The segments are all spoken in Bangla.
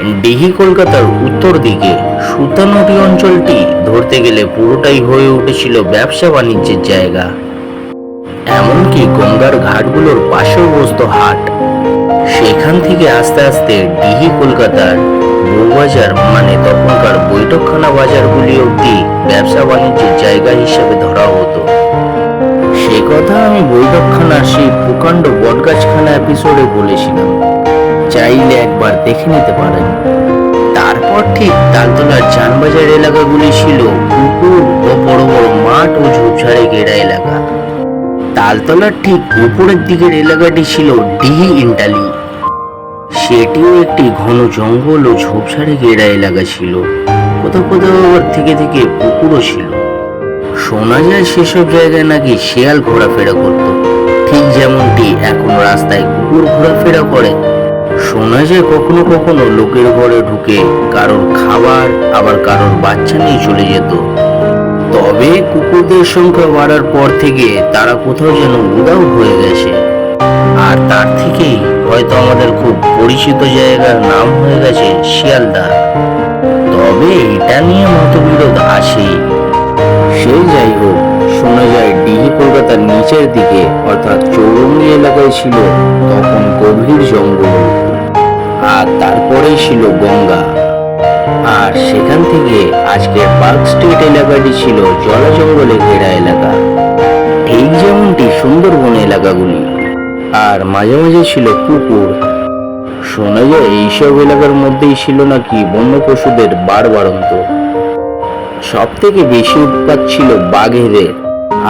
ডিহি কলকাতার উত্তর দিকে সুতানটি অঞ্চলটি ধরতে গেলে পুরোটাই হয়ে উঠেছিল ব্যবসা বাণিজ্যের জায়গা। এমনকি গঙ্গার ঘাটগুলোর পাশেও বসত হাট। সেখান থেকে আস্তে আস্তে ডিহি কলকাতার বউবাজার মানে তখনকার বৈঠকখানা বাজারগুলি অবধি ব্যবসা বাণিজ্যের জায়গা হিসেবে ধরা হতো। সে কথা আমি বৈঠকখানার সেই প্রকাণ্ড বটগাছখানা এপিসোডে বলেছিলাম। চাইলে একবার দেখে নিতে পারেন। তারপর ঠিক তালতলার চানবাজার এলাকাগুলি ছিল পুকুর ও বড় বড় মাঠ ও ঝোপঝাড়ে ঘেরা এলাকা। তালতলার ঠিক উপরের দিকের এলাকাটি ছিল ডিহি ইন্টালি। সেটিও একটি ঘন জঙ্গল ও ঝোপঝাড়ে ঘেরা এলাকা ছিল। কোথাও কোথাও আবার থেকে থেকে পুকুরও ছিল। শোনা যায় সেসব জায়গায় নাকি শেয়াল ঘোরাফেরা করত। ঠিক যেমনটি এখন রাস্তায় কুকুর ঘোরাফেরা করে শোনা যায় কখনো কখনো লোকের ঘরে ঢুকে কারোর খাবার, আবার কারোর বাচ্চা নিয়ে চলে যেত। তবে কুকুরদের সংখ্যা বাড়ার পর থেকে তারা কোথাও যেন উদাও হয়ে গেছে। আর তার থেকেই হয়তো আমাদের খুব পরিচিত জায়গার নাম হয়ে গেছে শিয়ালদা। তবে এটা নিয়ে মতবিরোধ আসেই সেই যাই হোক, শোনা যায় ডিহি কলকাতার নিচের দিকে, অর্থাৎ চৌরঙ্গি এলাকায় ছিল তখন গভীর জঙ্গল। আর তারপরেই ছিল গঙ্গা। আর সেখান থেকে আজকের পার্ক স্ট্রিট এলাকাটি ছিল জলা জঙ্গলে ঘেরা এলাকা। ঠিক যেমনটি সুন্দরবন এলাকাগুলি, আর মাঝে মাঝে ছিল পুকুর। শোনা যায় এইসব এলাকার মধ্যেই ছিল নাকি বন্য পশুদের বার বাড়ন্ত সব থেকে বেশি উৎপাত ছিল বাঘেদের,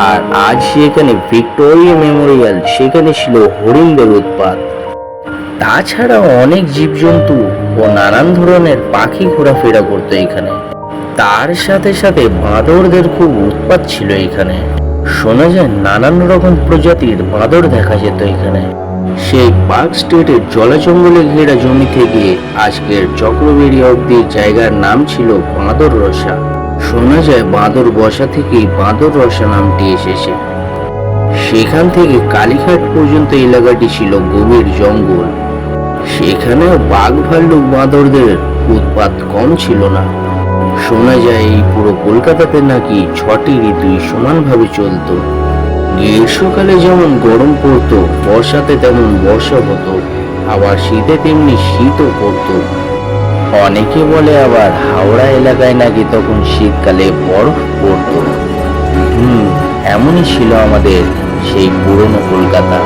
আর আজ সেখানে ভিক্টোরিয়া মেমোরিয়াল, সেখানে ছিল হরিণদের উৎপাত। তাছাড়াও অনেক জীবজন্তু ও নানান ধরনের পাখি ঘোরাফেরা করতো এখানে। তার সাথে সাথে বাঁদরদের খুব উৎপাত ছিল এখানে। শোনা যায় নানান রকম প্রজাতির বাঁদর দেখা যেত এখানে। সেই পার্ক স্টেটের জলাজঙ্গলে ঘেরা জমি থেকে আজকের চক্রবেড়ি অব্দি জায়গার নাম ছিল বাঁদর রসা। শোনা যায় বাঁদর বসা থেকেই বাঁদর রসা নামটি এসেছে। সেখান থেকে কালীঘাট পর্যন্ত এলাকাটি ছিল গভীর জঙ্গল। সেখানেও বাঘ ভাল্লুক বাঁদরদের উৎপাত কম ছিল না। শোনা যায় এই পুরো কলকাতাতে নাকি ছটি ঋতুই সমানভাবে চলতো। গ্রীষ্মকালে যেমন গরম পড়তো, বর্ষাতে তেমন বর্ষা হতো, আবার শীতে তেমনি শীতও পড়তো। অনেকে বলে আবার হাওড়া এলাকায় নাকি তখন শীতকালে বরফ পড়তো। হুম, এমনই ছিল আমাদের সেই পুরনো কলকাতা।